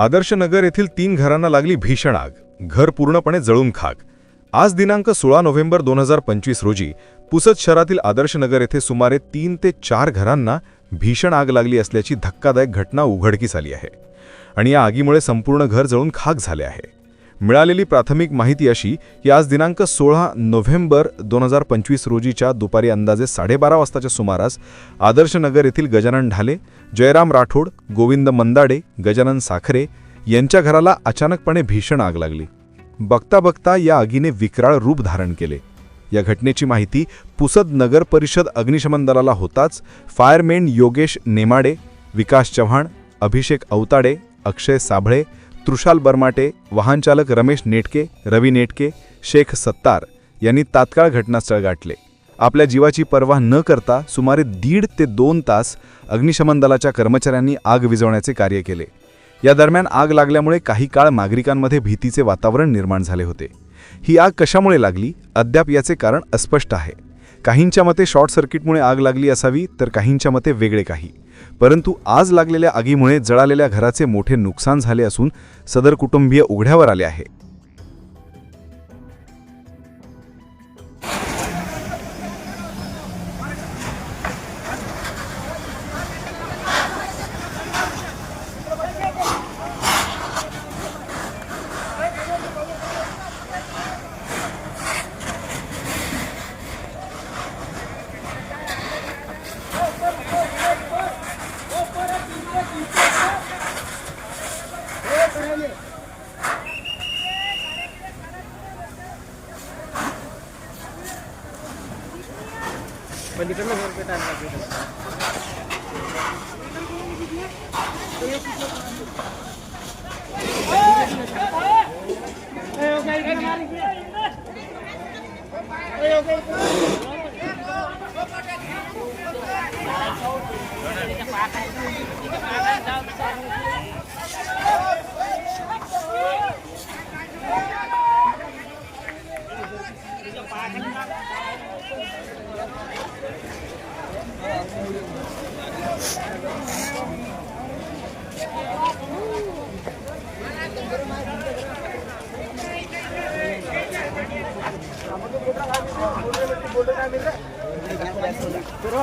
आदर्शनगर येथील तीन घरांना लागली भीषण आग. घर पूर्णपणे जळून खाक. आज दिनांक सोळा नोव्हेंबर दोन हजार पंचवीस रोजी पुसद शहरातील आदर्शनगर येथे सुमारे तीन ते चार घरांना भीषण आग लागली असल्याची धक्कादायक घटना उघडकीस आली आहे. आणि या आगीमुळे संपूर्ण घर जळून खाक झाले आहे. मिळालेली प्राथमिक माहिती अशी की आज दिनांक सोळा नोव्हेंबर दोन हजार पंचवीस रोजीच्या दुपारी अंदाजे साडेबारा वाजताच्या सुमारास आदर्शनगर येथील गजानन ढाले जयराम राठोड गोविंद मंदाडे गजानन साखरे यांच्या घराला अचानकपणे भीषण आग लागली. बघता बघता या आगीने विकराळ रूप धारण केले. या घटनेची माहिती पुसद नगर परिषद अग्निशमन दलाला होताच फायरमेन योगेश नेमाडे विकास चव्हाण अभिषेक अवताडे अक्षय साभळे तृषाल बर्माटे वाहनचालक रमेश नेटके रवी नेटके शेख सत्तार यांनी तात्काळ घटनास्थळ गाठले. आपल्या जीवाची पर्वा न करता सुमारे दीड ते दोन तास अग्निशमन दलाच्या कर्मचाऱ्यांनी आग विझवण्याचे कार्य केले. या दरम्यान आग लागल्यामुळे काही काळ नागरिकांमध्ये भीतीचे वातावरण निर्माण झाले होते. ही आग कशामुळे लागली? अद्याप याचे कारण अस्पष्ट आहे. काहींच्या मते शॉर्ट सर्किटमुळे आग लागली असावी तर काहींच्या मते वेगळे काही. परंतु आज लागलेल्या आगीमुळे जळालेल्या घराचे मोठे नुकसान झाले असून सदर कुटुंबीय उघड्यावर आले आहे. पलीकडनं वर पेट आणला पेट Pero